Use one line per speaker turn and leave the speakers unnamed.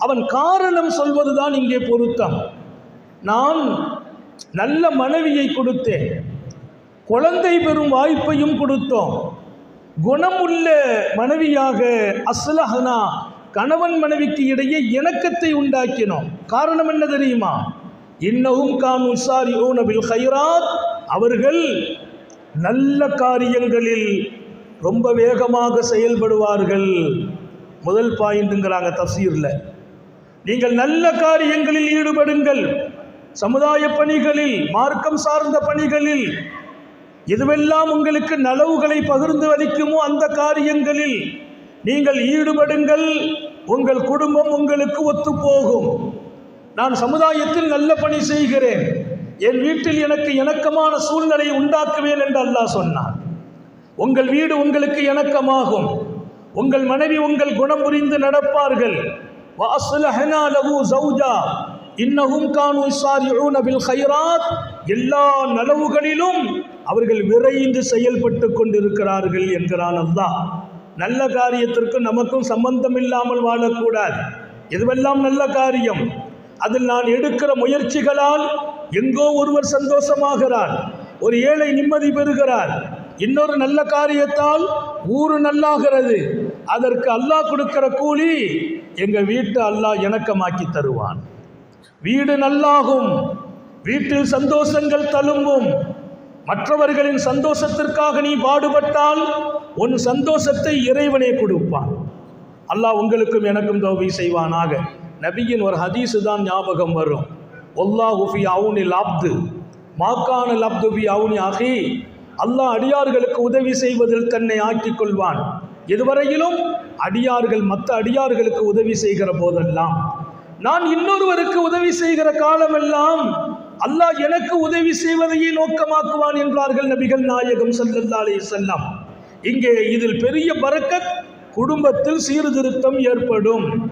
அவன் காரணம் சொல்வதுதான் இங்கே பொருத்தம். நான் நல்ல மனைவியை கொடுத்தேன். குழந்தை பெறும் வாய்ப்பையும் கொடுத்தோம். குணமுள்ள மனைவியாக அஸ்லஹனா கணவன் மனைவிக்கு இடையே இணக்கத்தை உண்டாக்கினோம். காரணம் என்ன தெரியுமா? இன்னவும் கான் உசாரி ஓனபில் ஹைராத் அவர்கள் நல்ல காரியங்களில் ரொம்ப வேகமாக செயல்படுவார்கள். முதல் பாயிண்ட்டுங்கிறாங்க தஃசீரில் நீங்கள் நல்ல காரியங்களில் ஈடுபடுங்கள். சமுதாய பணிகளில் மார்க்கம் சார்ந்த பணிகளில் எதுவெல்லாம் உங்களுக்கு நலவுகளை பகிர்ந்து அளிக்குமோ அந்த காரியங்களில் நீங்கள் ஈடுபடுங்கள். உங்கள் குடும்பம் உங்களுக்கு ஒத்துப்போகும். நான் சமுதாயத்தில் நல்ல பணி செய்கிறேன். என் வீட்டில் எனக்கு இணக்கமான சூழ்நிலை உண்டாக்குவேன் என்று அல்லாஹ் சொன்னான். உங்கள் வீடு உங்களுக்கு இணக்கமாகும். உங்கள் மனைவி உங்கள் குணம் புரிந்து நடப்பார்கள். வாசுலஹனா லகு சௌஜா இன்னகும் கானு இசாரியூன பில் ஹைராத் எல்லா நலவுகளிலும் அவர்கள் விரைந்து செயல்பட்டு கொண்டிருக்கிறார்கள் என்கிறான் அல்லாஹ். நல்ல காரியத்திற்கு நமக்கும் சம்பந்தம் இல்லாமல் வாழக்கூடாது. எதுவெல்லாம் நல்ல காரியம்? அதில் நான் எடுக்கிற முயற்சிகளால் எங்கோ ஒருவர் சந்தோஷமாகிறார். ஒரு ஏழை நிம்மதி பெறுகிறார். இன்னொரு நல்ல காரியத்தால் ஊரு நல்லாகிறது. அதற்கு அல்லாஹ் கொடுக்கிற கூலி எங்கள் வீட்டை அல்லாஹ் இணக்கமாக்கி தருவான். வீடு நல்லாகும் வீட்டில் சந்தோஷங்கள் தழும்பும். மற்றவர்களின் சந்தோஷத்திற்காக நீ பாடுபட்டால் உன் சந்தோஷத்தை இறைவனே கொடுப்பான். அல்லாஹ் உங்களுக்கும் எனக்கும் தோவி செய்வானாக. நபியின் ஒரு ஹதீஸு தான் ஞாபகம் வரும். ஒல்லா ஹுஃபி அவுனில் அப்து மாக்கான அப்து அவுனி அஹி அல்லாஹ் அடியார்களுக்கு உதவி செய்வதில் தன்னை ஆக்கிக் கொள்வான். இதுவரையிலும் அடியார்கள் மற்ற அடியார்களுக்கு உதவி செய்கிற போதெல்லாம். நான் இன்னொருவருக்கு உதவி செய்கிற காலமெல்லாம் அல்லாஹ் எனக்கு உதவி செய்வதையே நோக்கமாக்குவான் என்றார்கள் நபிகள் நாயகம் சல்லல்லாலே செல்லம் இங்கே இதில் பெரிய பரக்கத் குடும்பத்தில் சீர்திருத்தம் ஏற்படும்.